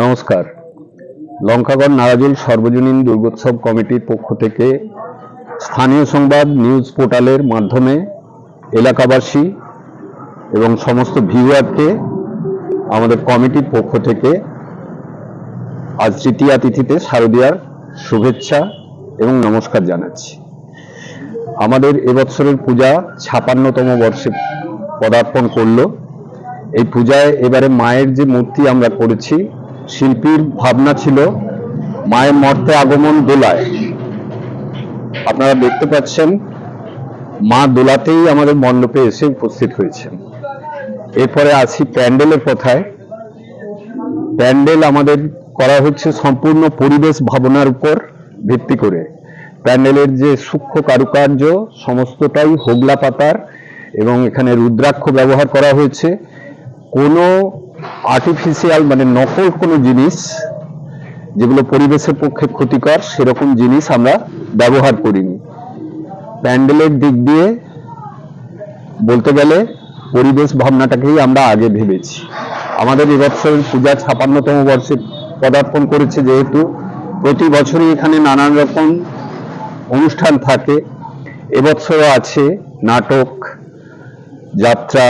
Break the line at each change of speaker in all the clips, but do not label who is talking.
নমস্কার। লঙ্কাগড় নারাজুল সর্বজনীন দুর্গোৎসব কমিটির পক্ষ থেকে স্থানীয় সংবাদ নিউজ পোর্টালের মাধ্যমে এলাকাবাসী এবং সমস্ত ভিউয়ারকে আমাদের কমিটির পক্ষ থেকে আজ তৃতীয়া তিথিতে শারদীয়ার শুভেচ্ছা এবং নমস্কার জানাচ্ছি। আমাদের এবছরের পূজা ছাপান্নতম বর্ষে পদার্পণ করল। এই পূজায় এবারে মায়ের যে মূর্তি আমরা করেছি, শিল্পীর ভাবনা ছিল মায়ের মর্তে আগমন দোলায়। আপনারা দেখতে পাচ্ছেন, মা দোলাতেই আমাদের মণ্ডপে এসে উপস্থিত হয়েছেন। এরপরে আসি প্যান্ডেলের কথায়। প্যান্ডেল আমাদের করা হচ্ছে সম্পূর্ণ পরিবেশ ভাবনার উপর ভিত্তি করে। প্যান্ডেলের যে সূক্ষ্ম কারুকার্য, সমস্তটাই হোগলা পাতার এবং এখানে রুদ্রাক্ষ ব্যবহার করা হয়েছে। কোনো আর্টিফিশিয়াল মানে নকল কোনো জিনিস যেগুলো পরিবেশের পক্ষে ক্ষতিকর, সেরকম জিনিস আমরা ব্যবহার করিনি। প্যান্ডেলের দিক দিয়ে বলতে গেলে পরিবেশ ভাবনাটাকেই আমরা আগে ভেবেছি। আমাদের এবছর পূজা ছাপান্নতম বর্ষে পদার্পণ করেছে যেহেতু প্রতি বছরই এখানে নানান রকম অনুষ্ঠান থাকে। এবছরও আছে নাটক, যাত্রা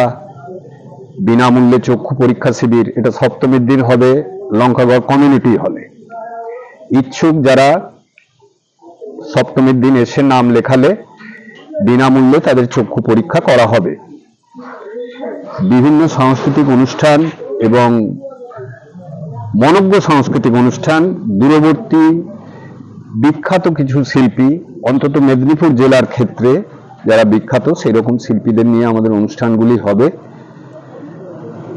বিনামূল্যে চক্ষু পরীক্ষা শিবির, এটা সপ্তমীর দিন হবে, লঙ্কাগড় কমিউনিটি হলে। ইচ্ছুক যারা সপ্তমীর দিন এসে নাম লেখালে, বিনামূল্যে তাদের চক্ষু পরীক্ষা করা হবে। বিভিন্ন সাংস্কৃতিক অনুষ্ঠান এবং মনজ্ঞ সাংস্কৃতিক অনুষ্ঠান, দূরবর্তী বিখ্যাত কিছু শিল্পী, অন্তত মেদিনীপুর জেলার ক্ষেত্রে যারা বিখ্যাত সেই রকম শিল্পীদের নিয়ে আমাদের অনুষ্ঠানগুলি হবে।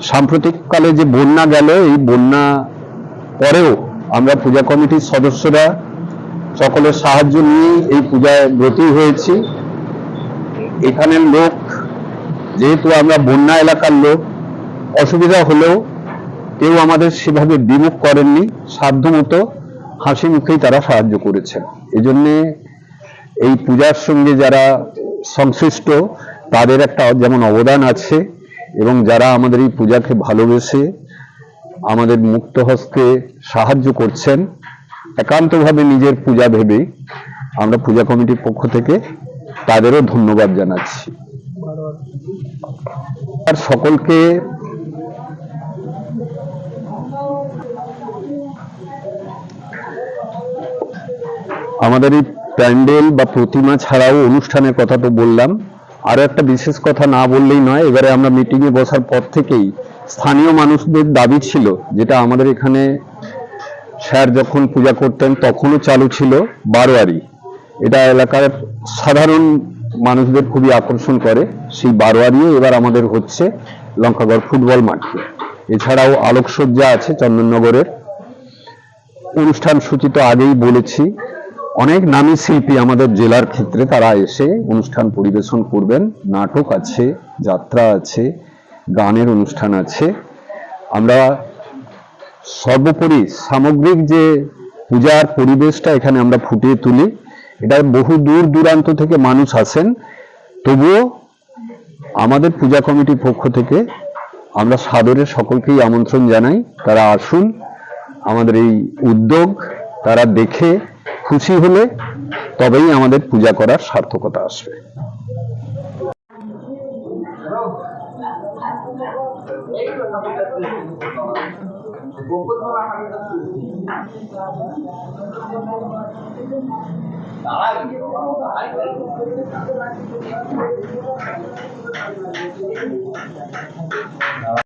সাম্প্রতিককালে যে বন্যা গেল, এই বন্যা পরেও আমরা পূজা কমিটির সদস্যরা সকলের সাহায্য নিয়েই এই পূজায় ব্রতী হয়েছি। এখানের লোক, যেহেতু আমরা বন্যা এলাকার লোক, অসুবিধা হলেও কেউ আমাদের সেভাবে বিমুখ করেননি। সাধ্যমতো হাসি মুখেই তারা সাহায্য করেছেন এজন্যে এই পূজার সঙ্গে যারা সংশ্লিষ্ট, তাদের একটা যেমন অবদান আছে এবং যারা আমাদের এই পূজাকে ভালোবেসে আমাদের মুক্ত হস্তে সাহায্য করছেন, একান্তভাবে নিজের পূজা ভেবে আমরা পূজা কমিটির পক্ষ থেকে তাদেরও ধন্যবাদ জানাচ্ছি। আর সকলকে আমাদের এই প্যান্ডেল বা প্রতিমা ছাড়াও অনুষ্ঠানের কথা তো বললাম আরও একটা বিশেষ কথা না বললেই নয়, এবারে আমরা মিটিং এ বসার পর থেকেই স্থানীয় মানুষদের দাবি ছিল, যেটা আমাদের এখানে স্যার যখন পূজা করতেন তখনও চালু ছিল বারোয়ারি। এটা এলাকার সাধারণ মানুষদের খুবই আকর্ষণ করে, সেই বারোয়ারিও এবার আমাদের হচ্ছে লঙ্কাগড় ফুটবল মাঠে এছাড়াও আলোকসজ্জা আছে চন্দননগরের। অনুষ্ঠান সূচি তো আগেই বলেছি অনেক নামী শিল্পী আমাদের জেলার ক্ষেত্রে তারা এসে অনুষ্ঠান পরিবেশন করবেন। নাটক আছে, যাত্রা আছে, গানের অনুষ্ঠান আছে। আমরা সর্বোপরি সামগ্রিক যে পূজার পরিবেশটা এখানে আমরা ফুটিয়ে তুলি, এটা বহু দূর দূরান্ত থেকে মানুষ আসেন। তবুও আমাদের পূজা কমিটির পক্ষ থেকে আমরা সাদরে সকলকেই আমন্ত্রণ জানাই। তারা আসুন, আমাদের এই উদ্যোগ, তারা দেখে খুশি হলে তবেই আমাদের পূজা করার সার্থকতা আসবে।